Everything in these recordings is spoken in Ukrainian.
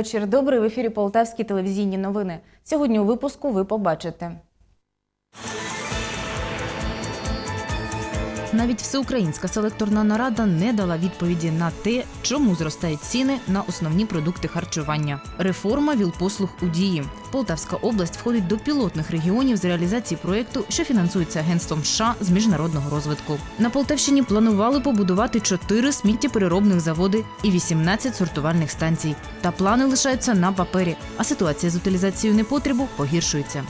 вечір добрий в ефірі Полтавські телевізійні новини. Сьогодні у випуску ви побачите. Навіть всеукраїнська селекторна нарада не дала відповіді на те, чому зростають ціни на основні продукти харчування. Реформа вілпослуг у дії. Полтавська область входить до пілотних регіонів з реалізації проєкту, що фінансується агентством США з міжнародного розвитку. На Полтавщині планували побудувати 4 сміттєпереробних заводи і 18 сортувальних станцій. Та плани лишаються на папері, а ситуація з утилізацією непотребу погіршується.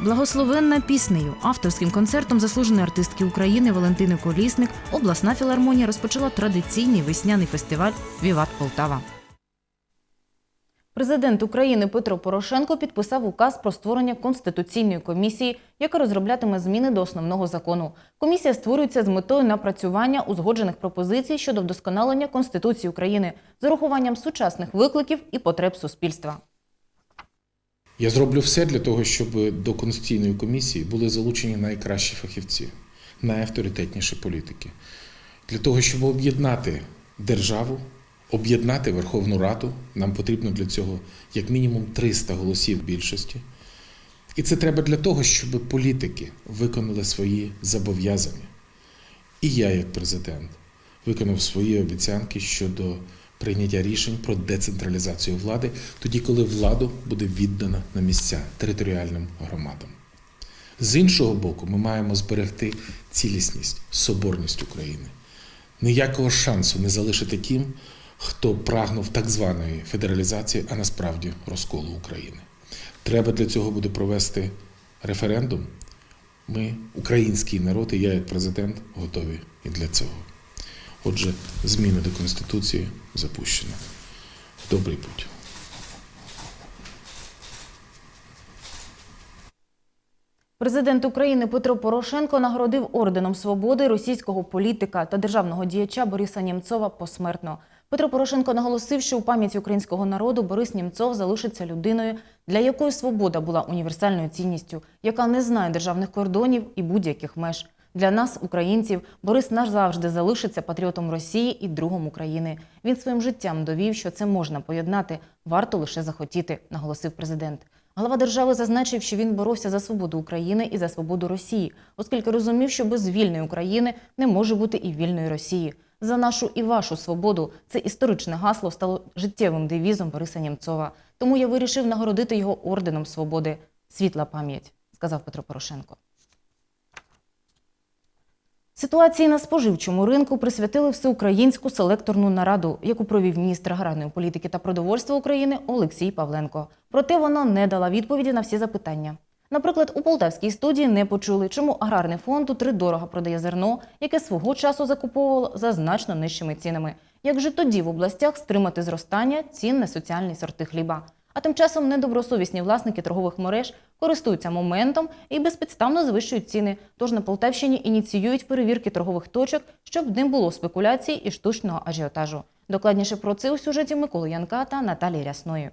Благословенна піснею, авторським концертом заслуженої артистки України Валентини Колісник обласна філармонія розпочала традиційний весняний фестиваль Віват Полтава. Президент України Петро Порошенко підписав указ про створення конституційної комісії, яка розроблятиме зміни до основного закону. Комісія створюється з метою напрацювання узгоджених пропозицій щодо вдосконалення Конституції України з урахуванням сучасних викликів і потреб суспільства. Я зроблю все для того, щоб до конституційної комісії були залучені найкращі фахівці, найавторитетніші політики, для того, щоб об'єднати державу, об'єднати Верховну Раду. Нам потрібно для цього як мінімум 300 голосів більшості. І це треба для того, щоб політики виконали свої зобов'язання. І я, як президент, виконав свої обіцянки щодо прийняття рішень про децентралізацію влади, тоді, коли владу буде віддана на місця територіальним громадам. З іншого боку, ми маємо зберегти цілісність, соборність України. Ніякого шансу не залишити тим, хто прагнув так званої федералізації, а насправді розколу України. Треба для цього буде провести референдум. Ми, український народ, і я як президент, готові і для цього. Отже, зміни до Конституції запущено. Добрий путь. Президент України Петро Порошенко нагородив орденом свободи російського політика та державного діяча Бориса Нємцова посмертно. Петро Порошенко наголосив, що у пам'яті українського народу Борис Нємцов залишиться людиною, для якої свобода була універсальною цінністю, яка не знає державних кордонів і будь-яких меж. Для нас, українців, Борис назавжди залишиться патріотом Росії і другом України. Він своїм життям довів, що це можна поєднати, варто лише захотіти, наголосив президент. Глава держави зазначив, що він боровся за свободу України і за свободу Росії, оскільки розумів, що без вільної України не може бути і вільної Росії. За нашу і вашу свободу це історичне гасло стало життєвим девізом Бориса Нємцова. Тому я вирішив нагородити його орденом свободи. Світла пам'ять, сказав Петро Порошенко. Ситуації на споживчому ринку присвятили всеукраїнську селекторну нараду, яку провів міністр аграрної політики та продовольства України Олексій Павленко. Проте вона не дала відповіді на всі запитання. Наприклад, у полтавській студії не почули, чому аграрний фонд утридорога продає зерно, яке свого часу закуповувало за значно нижчими цінами. Як же тоді в областях стримати зростання цін на соціальні сорти хліба? А тим часом недобросовісні власники торгових мереж користуються моментом і безпідставно завищують ціни. Тож на Полтавщині ініціюють перевірки торгових точок, щоб не було спекуляцій і штучного ажіотажу. Докладніше про це у сюжеті Миколи Янка та Наталії Рясної.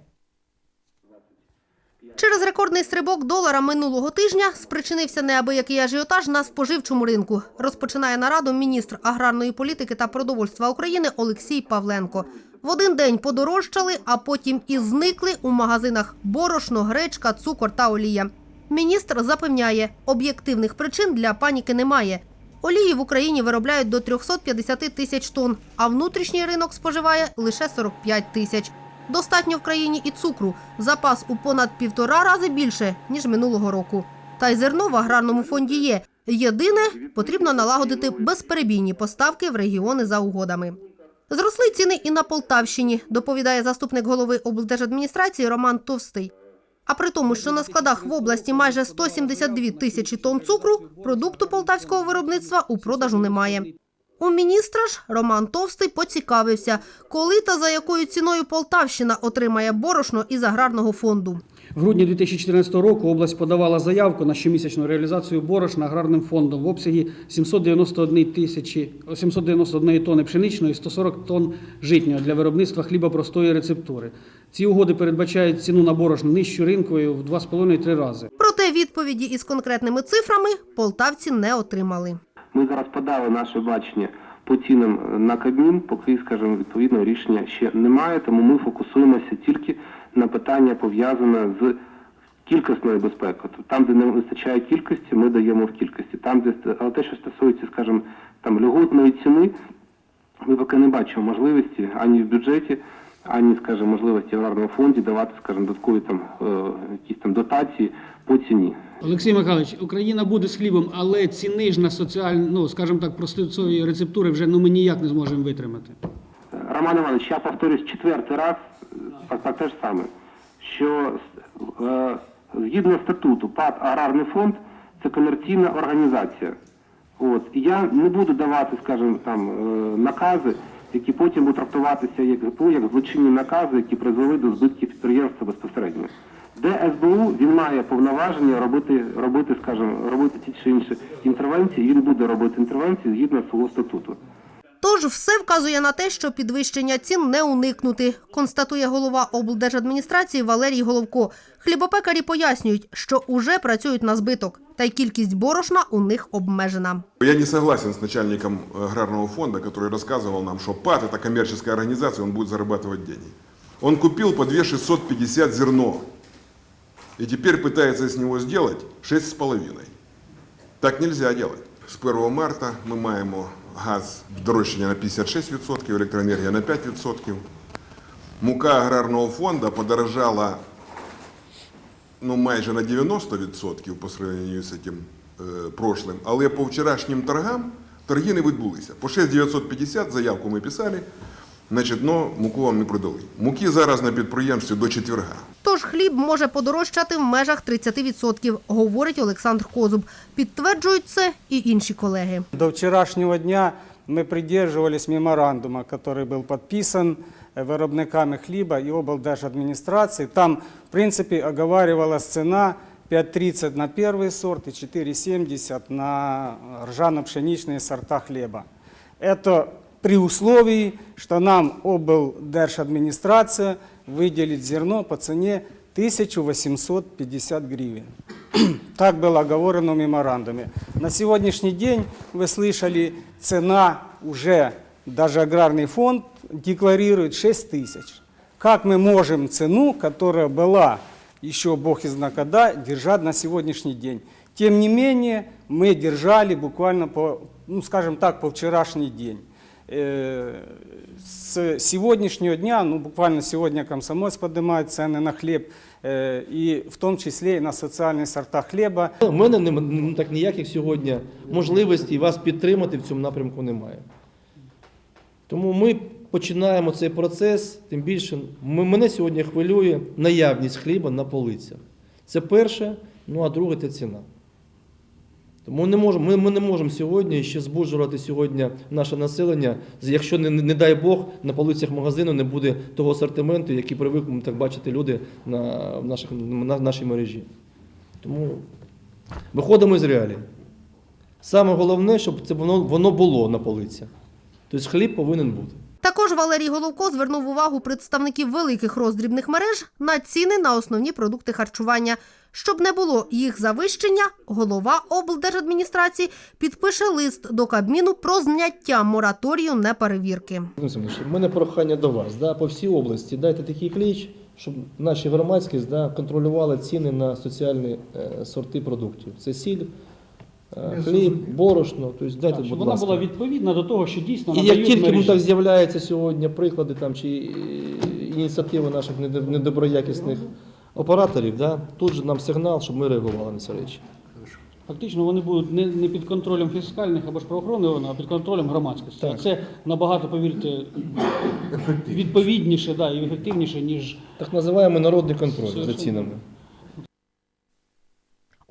Через рекордний стрибок долара минулого тижня спричинився неабиякий ажіотаж на споживчому ринку. Розпочинає нараду міністр аграрної політики та продовольства України Олексій Павленко. В один день подорожчали, а потім і зникли у магазинах борошно, гречка, цукор та олія. Міністр запевняє, об'єктивних причин для паніки немає. Олії в Україні виробляють до 350 тисяч тонн, а внутрішній ринок споживає лише 45 тисяч. Достатньо в країні і цукру. Запас у понад півтора рази більше, ніж минулого року. Та й зерно в аграрному фонді є. Єдине, потрібно налагодити безперебійні поставки в регіони за угодами. Зросли ціни і на Полтавщині, доповідає заступник голови облдержадміністрації Роман Товстий. А при тому, що на складах в області майже 172 тисячі тонн цукру, продукту полтавського виробництва у продажу немає. У міністра ж Роман Товстий поцікавився, коли та за якою ціною Полтавщина отримає борошно із аграрного фонду. В грудні 2014 року область подавала заявку на щомісячну реалізацію борошна аграрним фондом в обсягі 791 тисячі 791 тонни пшеничної і 140 тонн житнього для виробництва хліба простої рецептури. Ці угоди передбачають ціну на борошно нижчу ринковою в 2,5-3 рази. Проте відповіді із конкретними цифрами полтавці не отримали. Ми зараз подали наше бачення по цінам на Кабмін, поки, скажімо, відповідного рішення ще немає, тому ми фокусуємося тільки на питання пов'язане з кількісною безпекою. Тобто Там, де не вистачає кількості, ми даємо в кількості. Там, де але те, що стосується, скажімо, там льготної ціни, ми поки не бачимо можливості ані в бюджеті, ані, скажімо, можливості аграрному фонді давати, скажімо, додаткові там е, якісь там дотації по ціні. Олексій Михайлович, Україна буде з хлібом, але ціни ж на соціальні, ну скажімо так, проституційні рецептури вже ну ми ніяк не зможемо витримати. Роман Іванович, я повторюсь четвертий раз про те ж саме, що е, згідно статуту ПАД Аграрний фонд це комерційна організація. От. І я не буду давати, скажімо, там е, накази, які потім будуть трактуватися як ГПУ, як злочинні накази, які призвели до збитків підприємства безпосередньо. Де СБУ він має повноваження робити, робити, скажімо, робити ті чи інші інтервенції, він буде робити інтервенції згідно свого статуту. Тож все вказує на те, що підвищення цін не уникнути, констатує голова облдержадміністрації Валерій Головко. Хлібопекарі пояснюють, що уже працюють на збиток, та й кількість борошна у них обмежена. Я не согласен с начальником аграрного фонда, который рассказывал нам, что ПАТ – это коммерческая организация, он будет зарабатывать деньги. Он купил по 2 650 зерно и теперь пытается с него сделать 6,5. Так нельзя делать. С 1 марта мы маємо газ вдорожчання на 56%, електроенергія на 5%. Мука аграрного фонду подорожала ну, майже на 90% по сравненню з цим е, прошлим. Але по вчорашнім торгам торги не відбулися. По 6,950 заявку ми писали, значить, но муку вам не продали. Муки зараз на підприємстві до четверга. Тож хліб може подорожчати в межах 30%, говорить Олександр Козуб. Підтверджують це і інші колеги. До вчорашнього дня ми придерживались меморандума, який був підписан е, виробниками хліба і облдержадміністрації. Там, в принципі, оговарювалась ціна 5,30 на перший сорт і 4,70 на ржано-пшеничные сорта хлеба. Это при условии, что нам облдержадминистрация выделит зерно по цене 1850 гривен. Так было оговорено в меморандуме. На сегодняшний день, вы слышали, цена уже, даже аграрный фонд декларирует 6 тысяч. Как мы можем цену, которая была еще бог из когда, держать на сегодняшний день? Тем не менее, мы держали буквально по, ну скажем так, по вчерашний день. Э, С сегодняшнего дня, ну буквально сегодня комсомольск поднимает цены на хлеб, э, и в том числе и на социальные сорта хлеба. У мене нем- ну, так ніяких сьогодні можливостей вас підтримати в цьому напрямку немає. Тому ми починаємо цей процес, тим більше м- мене сьогодні хвилює наявність хліба на полицях. Це перше, ну а друге це ціна. Тому не можемо, ми, ми не можемо сьогодні ще збуджувати сьогодні наше населення, якщо не, не дай Бог на полицях магазину не буде того асортименту, який привикли так бачити люди на, в наших, на нашій мережі. Тому виходимо з реалій. Саме головне, щоб це воно, воно було на полицях. Тобто хліб повинен бути. Також Валерій Головко звернув увагу представників великих роздрібних мереж на ціни на основні продукти харчування. Щоб не було їх завищення, голова облдержадміністрації підпише лист до Кабміну про зняття мораторію неперевірки. У мене прохання до вас да, по всій області. Дайте такий кліч, щоб наші громадськість да, контролювали ціни на соціальні е, сорти продуктів. Це сіль, хліб, борошно. Тобто дайте, Так, щоб будь вона ласка. була відповідна до того, що дійсно І як надають тільки ну, мережі. так з'являються сьогодні приклади там, чи е, ініціативи наших недо- недоброякісних операторів, да, тут же нам сигнал, щоб ми реагували на ці речі. Фактично вони будуть не, не під контролем фіскальних або ж правоохоронних органів, а під контролем громадськості. Так. А це набагато, повірте, відповідніше да, і ефективніше, ніж Так називаємо народний контроль за цінами.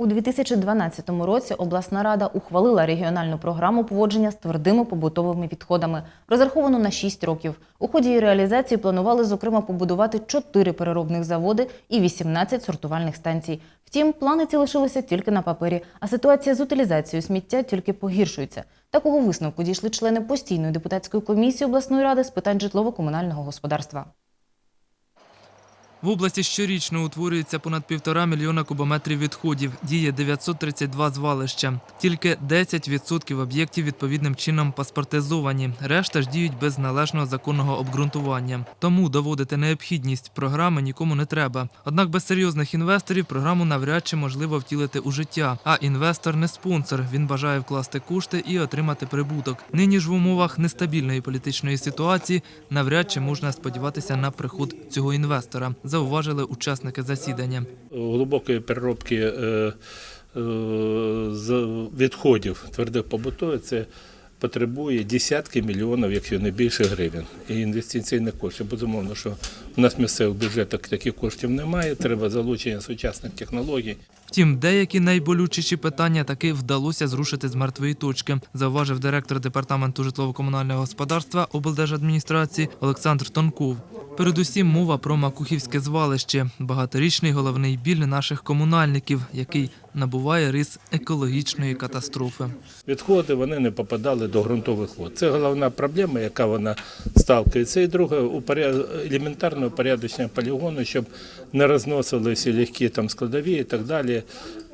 У 2012 році обласна рада ухвалила регіональну програму поводження з твердими побутовими відходами, розраховану на 6 років. У ході її реалізації планували, зокрема, побудувати 4 переробних заводи і 18 сортувальних станцій. Втім, плани ці лишилися тільки на папері, а ситуація з утилізацією сміття тільки погіршується. Такого висновку дійшли члени постійної депутатської комісії обласної ради з питань житлово-комунального господарства. В області щорічно утворюється понад півтора мільйона кубометрів відходів. Діє 932 звалища. Тільки 10% об'єктів відповідним чином паспортизовані. Решта ж діють без належного законного обґрунтування. Тому доводити необхідність програми нікому не треба. Однак без серйозних інвесторів програму навряд чи можливо втілити у життя. А інвестор не спонсор. Він бажає вкласти кошти і отримати прибуток. Нині ж в умовах нестабільної політичної ситуації навряд чи можна сподіватися на приход цього інвестора, зауважили учасники засідання. глибокої переробки е, е, з відходів твердих побутових це потребує десятки мільйонів, якщо не більше гривень. І інвестиційних коштів. Безумовно, що в нас місцевих бюджетах таких коштів немає. Треба залучення сучасних технологій. Втім, деякі найболючіші питання таки вдалося зрушити з мертвої точки, зауважив директор департаменту житлово-комунального господарства облдержадміністрації Олександр Тонков. Передусім мова про Макухівське звалище, багаторічний головний біль наших комунальників, який набуває рис екологічної катастрофи. Відходи вони не попадали до ґрунтових вод. Це головна проблема, яка вона сталкується. І друге, елементарне упорядочення полігону, щоб не розносилися легкі там складові і так далі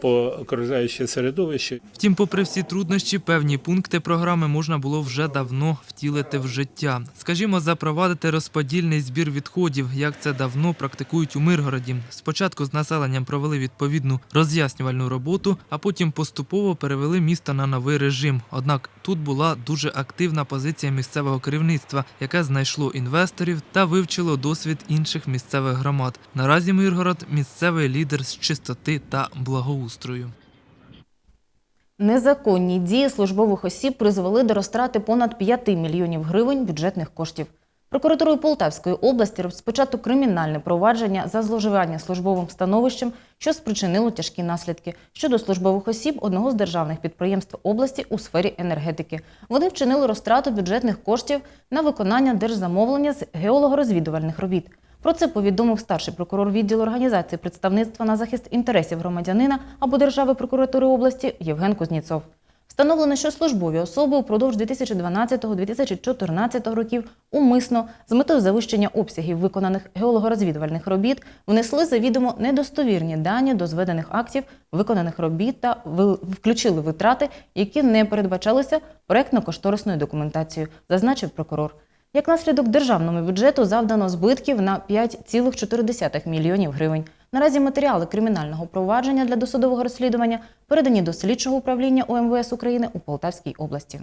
по окружаюче середовище. Втім, попри всі труднощі, певні пункти програми можна було вже давно втілити в життя. Скажімо, запровадити розподільний збір відходів, як це давно практикують у Миргороді. Спочатку з населенням провели відповідну роз'яснювальну роботу, а потім поступово перевели місто на новий режим. Однак тут була дуже активна позиція місцевого керівництва, яке знайшло інвесторів та вивчило досвід інших місцевих громад. Наразі Миргород місцевий лідер з чистоти та благоустрою. Незаконні дії службових осіб призвели до розтрати понад 5 мільйонів гривень бюджетних коштів. Прокуратурою Полтавської області розпочато кримінальне провадження за зловживання службовим становищем, що спричинило тяжкі наслідки щодо службових осіб одного з державних підприємств області у сфері енергетики. Вони вчинили розтрату бюджетних коштів на виконання держзамовлення з геологорозвідувальних робіт. Про це повідомив старший прокурор відділу організації представництва на захист інтересів громадянина або держави прокуратури області Євген Кузніцов. Встановлено, що службові особи упродовж 2012-2014 років умисно з метою завищення обсягів виконаних геологорозвідувальних робіт внесли завідомо недостовірні дані до зведених актів виконаних робіт та включили витрати, які не передбачалися проектно-кошторисною документацією, зазначив прокурор. Як наслідок державному бюджету завдано збитків на 5,4 мільйонів гривень. Наразі матеріали кримінального провадження для досудового розслідування передані до слідчого управління УМВС України у Полтавській області.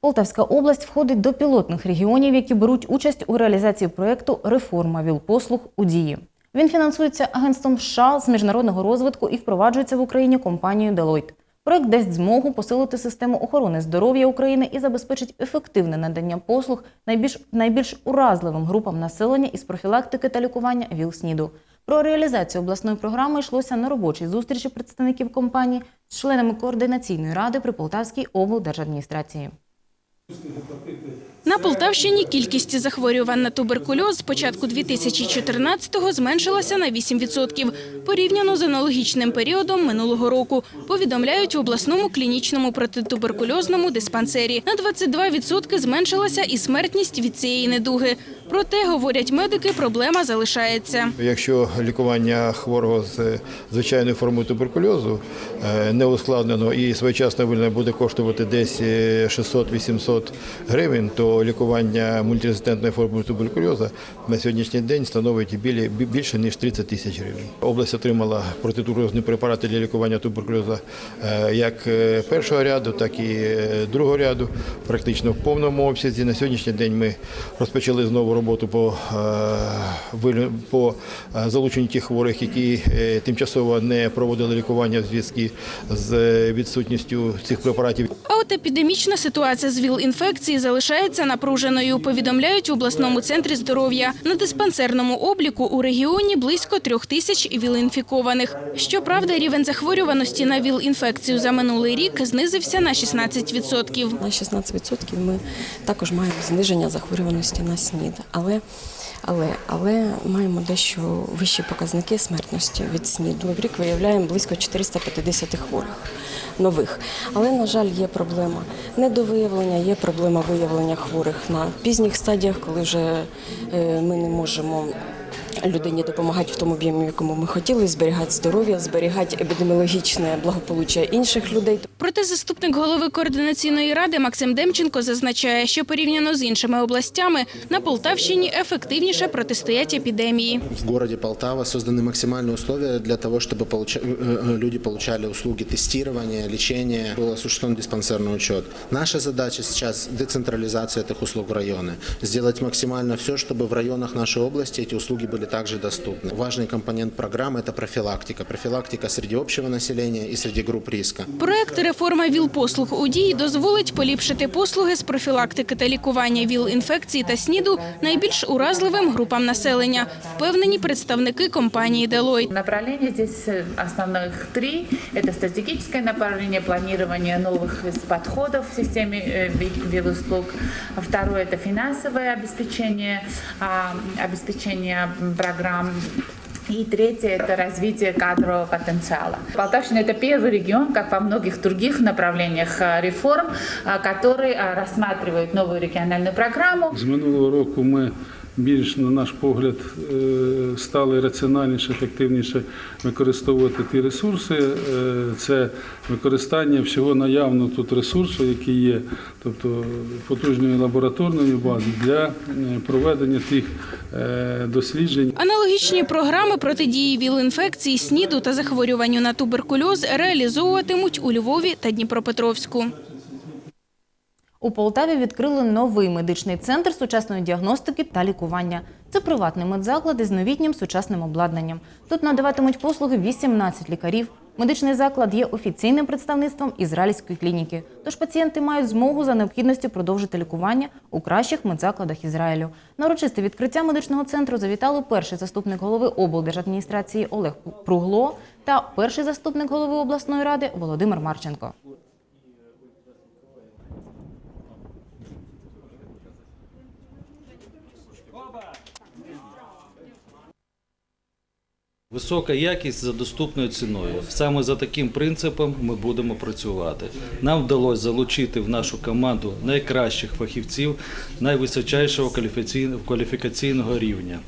Полтавська область входить до пілотних регіонів, які беруть участь у реалізації проєкту Реформа ВІЛ-послуг у дії. Він фінансується агентством США з міжнародного розвитку і впроваджується в Україні компанією Deloitte. Проект дасть змогу посилити систему охорони здоров'я України і забезпечить ефективне надання послуг найбільш найбільш уразливим групам населення із профілактики та лікування ВІЛ-СНІДу. Про реалізацію обласної програми йшлося на робочій зустрічі представників компанії з членами координаційної ради при Полтавській облдержадміністрації. На Полтавщині кількість захворювань на туберкульоз з початку 2014-го зменшилася на 8% порівняно з аналогічним періодом минулого року. Повідомляють в обласному клінічному протитуберкульозному диспансері. На 22% зменшилася і смертність від цієї недуги. Проте, говорять медики, проблема залишається. Якщо лікування хворого з звичайною формою туберкульозу е, не ускладнено і своєчасно вильне буде коштувати десь е, 600-800 гривень, то лікування мультирезистентної форми туберкульозу на сьогоднішній день становить більше ніж 30 тисяч гривень. Область отримала протитуберкульозні препарати для лікування туберкульозу е, як е, першого ряду, так і е, другого ряду, практично в повному обсязі. На сьогоднішній день ми розпочали знову роботу по, по залученню тих хворих, які тимчасово не проводили лікування в зв'язку з відсутністю цих препаратів. А от епідемічна ситуація з ВІЛ-інфекції залишається напруженою, повідомляють в обласному центрі здоров'я. На диспансерному обліку у регіоні близько трьох тисяч ВІЛ-інфікованих. Щоправда, рівень захворюваності на ВІЛ-інфекцію за минулий рік знизився на 16%. На 16% ми також маємо зниження захворюваності на СНІД. але, але, але маємо дещо вищі показники смертності від СНІДу. В рік виявляємо близько 450 хворих нових. Але, на жаль, є проблема недовиявлення, є проблема виявлення хворих на пізніх стадіях, коли вже е, ми не можемо людині допомагати в тому об'ємі, в якому ми хотіли, зберігати здоров'я, зберігати епідеміологічне благополуччя інших людей. Проте заступник голови координаційної ради Максим Демченко зазначає, що порівняно з іншими областями на Полтавщині ефективніше протистоять епідемії. В городе Полтава созданы максимальные условия для того, чтобы получа- э, э, люди получали услуги тестирования, лечения, был осуществлен диспансерный учет. Наша задача сейчас децентрализация этих услуг в районы, сделать максимально все, чтобы в районах нашей области эти услуги были также доступны. Важный компонент программы – это профилактика. Профилактика среди общего населения и среди групп риска. Проект реформа ВІЛ-послуг у дії дозволить поліпшити послуги з профілактики та лікування ВІЛ-інфекції та СНІДу найбільш уразливим групам населення, впевнені представники компанії Deloitte. Направления здесь э, основных три. Это стратегическое направление планирования новых подходов в системе э, ви- ВИЛ-услуг. Второе – это финансовое обеспечение, а, обеспечение м, программ и третье – это развитие кадрового потенциала. Полтавщина – это первый регион, как во многих других направлениях э, реформ, э, который э, рассматривает новую региональную программу. З минулого року ми більш, на наш погляд, е, стали раціональніше, ефективніше використовувати ті ресурси. Е, Це використання всього наявного тут ресурсу, який є, тобто потужної лабораторної бази для е, проведення тих досліджень. Аналогічні програми протидії ВІЛ-інфекції, СНІДу та захворюванню на туберкульоз реалізовуватимуть у Львові та Дніпропетровську. У Полтаві відкрили новий медичний центр сучасної діагностики та лікування. Це приватний медзаклад із новітнім сучасним обладнанням. Тут надаватимуть послуги 18 лікарів. Медичний заклад є офіційним представництвом ізраїльської клініки. Тож пацієнти мають змогу за необхідністю продовжити лікування у кращих медзакладах Ізраїлю. На урочисте відкриття медичного центру завітали перший заступник голови облдержадміністрації Олег Пругло та перший заступник голови обласної ради Володимир Марченко. Висока якість за доступною ціною. Саме за таким принципом ми будемо працювати. Нам вдалося залучити в нашу команду найкращих фахівців найвисочайшого кваліфікаційного- рівня.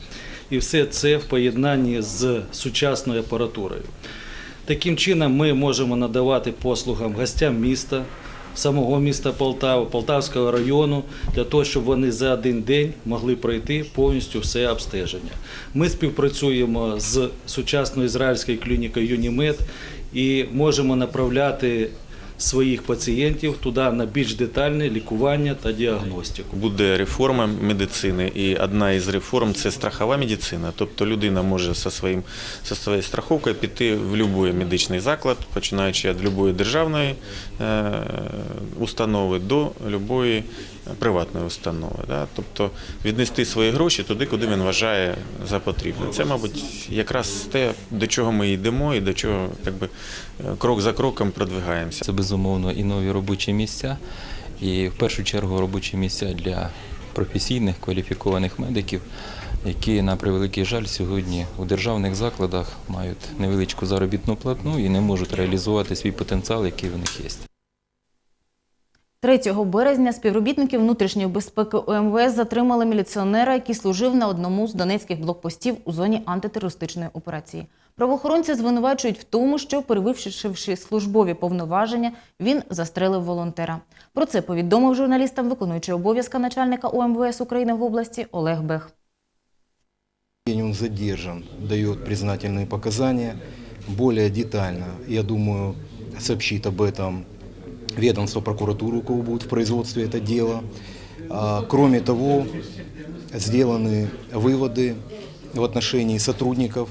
І все це в поєднанні з сучасною апаратурою. Таким чином ми можемо надавати послугам гостям міста, самого міста Полтави, Полтавського району, для того, щоб вони за один день могли пройти повністю все обстеження. Ми співпрацюємо з сучасною ізраїльською клінікою Юнімед і можемо направляти своїх пацієнтів туди на більш детальне лікування та діагностику. Буде реформа медицини, і одна із реформ це страхова медицина. Тобто людина може зі своїм зі своєю страховкою піти в будь-який медичний заклад, починаючи від будь-якої державної е, установи до будь-якої приватної установи. Да? Тобто віднести свої гроші туди, куди він вважає за потрібне. Це, мабуть, якраз те, до чого ми йдемо і до чого якби, крок за кроком продвигаємося. Це безумовно і нові робочі місця, і в першу чергу робочі місця для професійних кваліфікованих медиків, які на превеликий жаль сьогодні у державних закладах мають невеличку заробітну платну і не можуть реалізувати свій потенціал, який в них є. 3 березня співробітники внутрішньої безпеки ОМВС затримали міліціонера, який служив на одному з донецьких блокпостів у зоні антитерористичної операції. Правоохоронці звинувачують в тому, що, перевищивши службові повноваження, він застрелив волонтера. Про це повідомив журналістам виконуючий обов'язка начальника ОМВС України в області Олег Бех. Он задержан, дает признательные показания. Более детально, я думаю, сообщит об этом ведомство прокуратуры, у кого будет в производстве это дело. А, Кроме того, сделаны выводы в отношении сотрудников,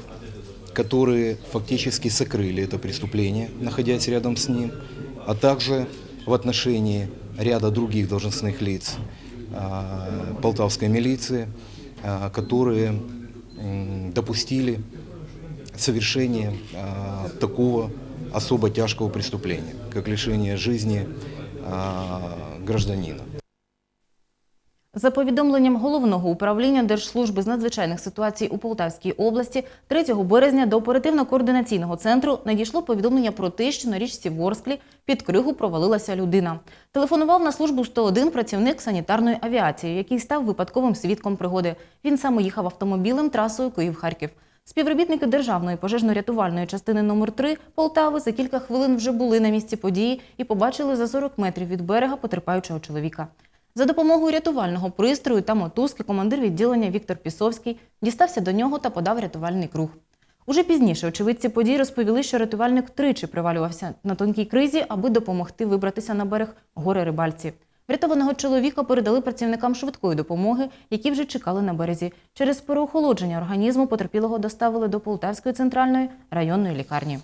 которые фактически сокрыли это преступление, находясь рядом с ним, а также в отношении ряда других должностных лиц а, полтавской милиции, а, которые допустили совершение такого особо тяжкого преступления, как лишение жизни гражданина. За повідомленням головного управління Держслужби з надзвичайних ситуацій у Полтавській області, 3 березня до оперативно-координаційного центру надійшло повідомлення про те, що на річці Ворсклі під кригу провалилася людина. Телефонував на службу 101 працівник санітарної авіації, який став випадковим свідком пригоди. Він саме їхав автомобілем трасою Київ-Харків. Співробітники Державної пожежно-рятувальної частини номер 3 Полтави за кілька хвилин вже були на місці події і побачили за 40 метрів від берега потерпаючого чоловіка. За допомогою рятувального пристрою та мотузки командир відділення Віктор Пісовський дістався до нього та подав рятувальний круг. Уже пізніше очевидці подій розповіли, що рятувальник тричі привалювався на тонкій кризі, аби допомогти вибратися на берег гори рибальці. Врятованого чоловіка передали працівникам швидкої допомоги, які вже чекали на березі. Через переохолодження організму потерпілого доставили до Полтавської центральної районної лікарні.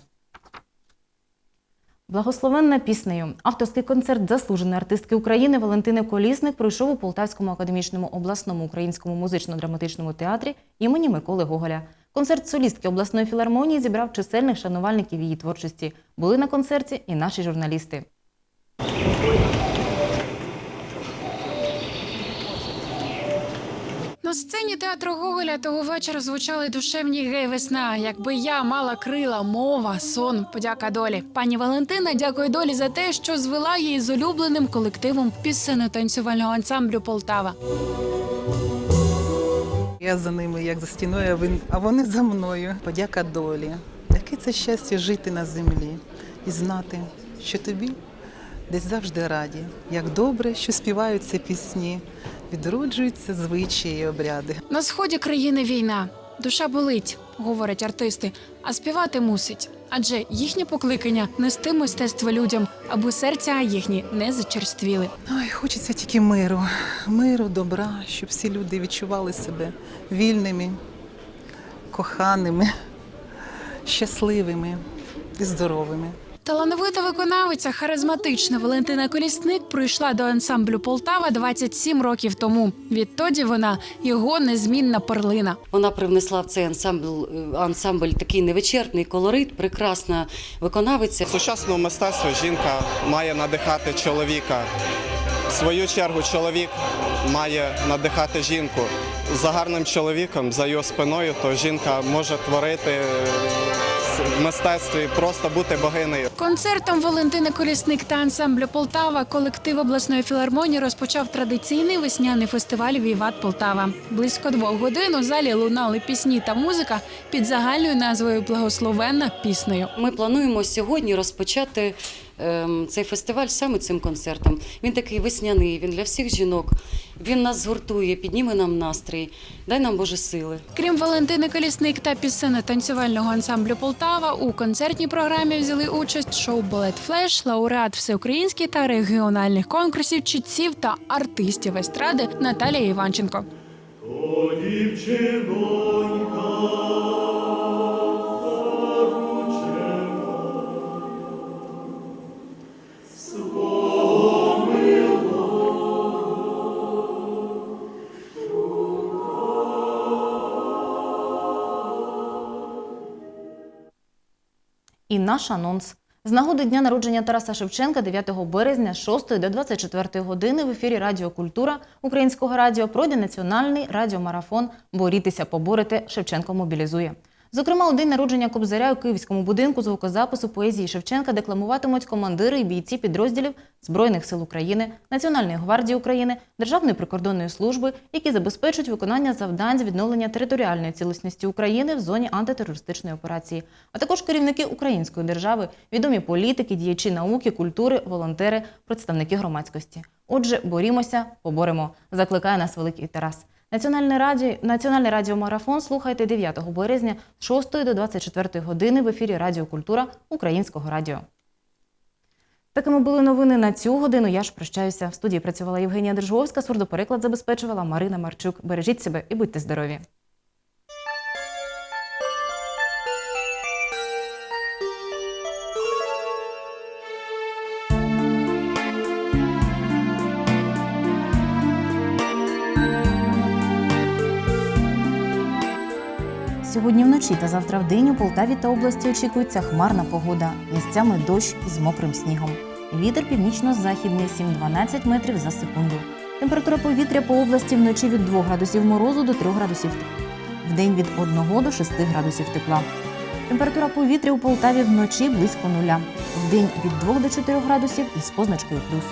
Благословенна піснею. Авторський концерт заслуженої артистки України Валентини Колісник пройшов у Полтавському академічному обласному українському музично-драматичному театрі імені Миколи Гоголя. Концерт солістки обласної філармонії зібрав чисельних шанувальників її творчості. Були на концерті і наші журналісти. На сцені театру Гоголя того вечора звучали душевні гей весна. Якби я мала крила, мова, сон, подяка долі. Пані Валентина дякує долі за те, що звела її з улюбленим колективом пісенно-танцювального ансамблю Полтава. Я за ними, як за стіною, а вони за мною. Подяка долі. Яке це щастя жити на землі і знати, що тобі десь завжди раді. Як добре, що співаються пісні, відроджуються звичаї і обряди. На сході країни війна. Душа болить, говорять артисти, а співати мусить. Адже їхнє покликання нести мистецтво людям, аби серця їхні не зачерствіли. Ой, хочеться тільки миру, миру, добра, щоб всі люди відчували себе вільними, коханими, щасливими і здоровими. Талановита виконавиця, харизматична Валентина Колісник прийшла до ансамблю Полтава 27 років тому. Відтоді вона його незмінна перлина. Вона привнесла в цей ансамбль, е, ансамбль такий невичерпний колорит, прекрасна виконавиця. В сучасному мистецтві жінка має надихати чоловіка. В свою чергу чоловік має надихати жінку. За гарним чоловіком, за його спиною, то жінка може творити е, мистецтві, просто бути богинею. Концертом Валентини Колісник та ансамблю Полтава колектив обласної філармонії розпочав традиційний весняний фестиваль Віват Полтава. Близько двох годин у залі лунали пісні та музика під загальною назвою Благословенна піснею. Ми плануємо сьогодні розпочати цей фестиваль саме цим концертом. Він такий весняний, він для всіх жінок. Він нас згуртує, підніме нам настрій. Дай нам Боже сили. Крім Валентини Колісник та пісенно-танцювального ансамблю Полтава, у концертній програмі взяли участь шоу Балет Флеш, лауреат всеукраїнських та регіональних конкурсів, чітців та артистів естради Наталія Іванченко. І наш анонс. З нагоди дня народження Тараса Шевченка 9 березня з 6 до 24 години в ефірі Радіо Культура Українського радіо пройде національний радіомарафон Борітися, поборете Шевченко мобілізує. Зокрема, у день народження Кобзаря у Київському будинку звукозапису поезії Шевченка декламуватимуть командири і бійці підрозділів Збройних сил України, Національної гвардії України, Державної прикордонної служби, які забезпечують виконання завдань з відновлення територіальної цілісності України в зоні антитерористичної операції, а також керівники української держави, відомі політики, діячі науки, культури, волонтери, представники громадськості. Отже, борімося, поборемо. Закликає нас великий Тарас. Національне раді Національний радіомарафон слухайте 9 березня з 6 до 24 години в ефірі Радіо Культура Українського радіо. Такими були новини на цю годину. Я ж прощаюся. В студії працювала Євгенія Держговська, сурдопереклад забезпечувала Марина Марчук. Бережіть себе і будьте здорові! Сьогодні вночі та завтра вдень у Полтаві та області очікується хмарна погода, місцями дощ із мокрим снігом. Вітер північно-західний 7-12 метрів за секунду. Температура повітря по області вночі від 2 градусів морозу до 3 градусів тепла. Вдень від 1 до 6 градусів тепла. Температура повітря у Полтаві вночі близько нуля. Вдень від 2 до 4 градусів із позначкою плюс.